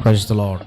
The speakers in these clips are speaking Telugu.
Praise the Lord.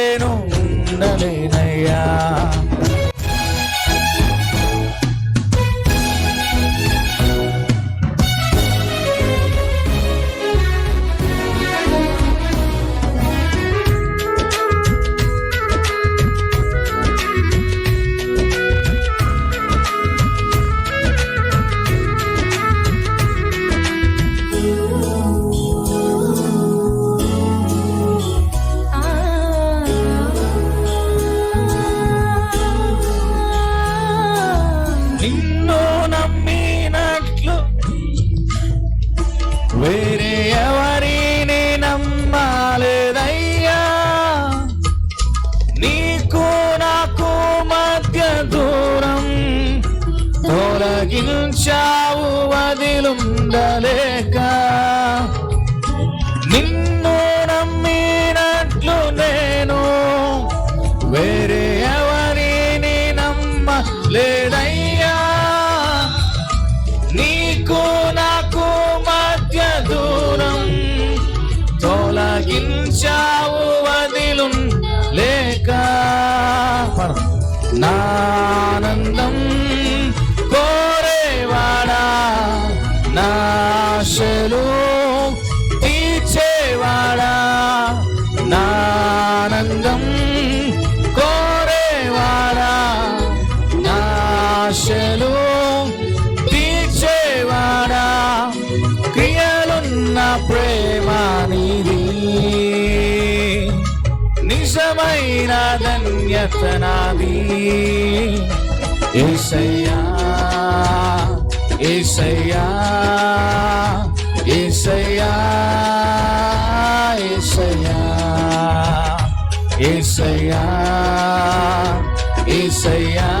రాలేనయ్యా వేరే ఎవరిని నమ్మాలేదయ్యా? నీకు నాకు మధ్య దూరం తొలగించావు వదిలుండలేక నానందం కోరేవాడా నాశలు తీర్చేవాడా నానందం కోరేవాడా నాశలు తీర్చేవాడా క్రియలున్న ప్రేమ నిజమైన ధన్యత నాది ఏసయ్యా ఏసయ్యా ఏసయ్యా ఏసయ్యా ఏసయ్యా ఏసయ్యా.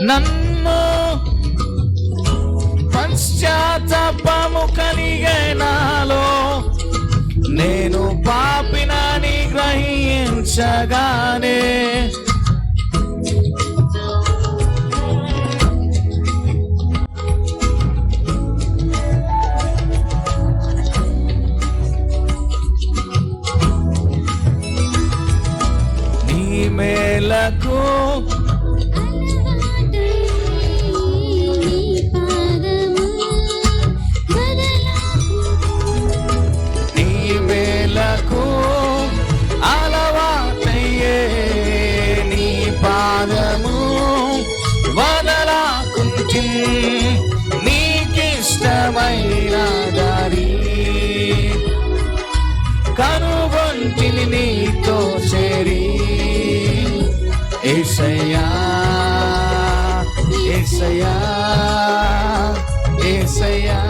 నన్ను పశ్చాత్తాపము కలిగనాలో నేను పాపినని గ్రహించగానే పాదము వదలాకుంటి నీకిష్టమైన దారి. కనుగొంటిని నీతో చేరి. ఏసయ్యా ఏసయ్యా ఏసయ్యా.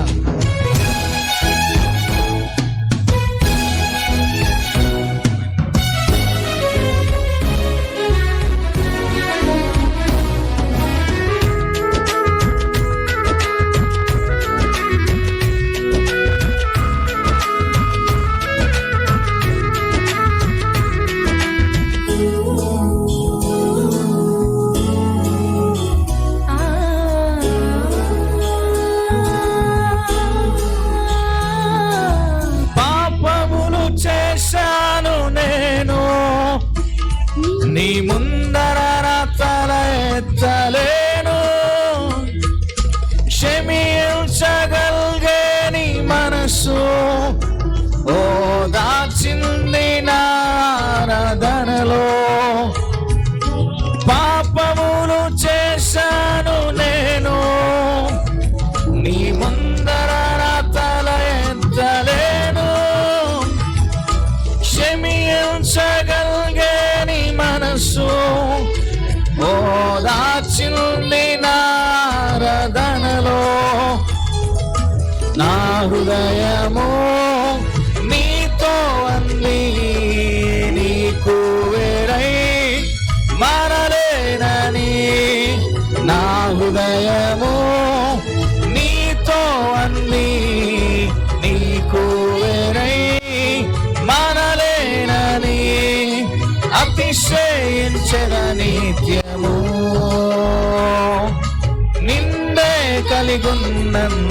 ముందా హృదయము నీతో అంది నీకు వేరై మారలేనని నా హృదయము నీతో అంది నీకు వేరై మారలేనని అతిశయించద నిత్యము నిండే కలిగున్నను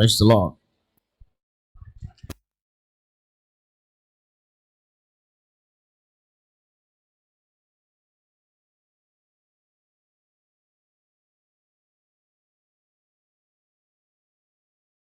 Praise the Lord.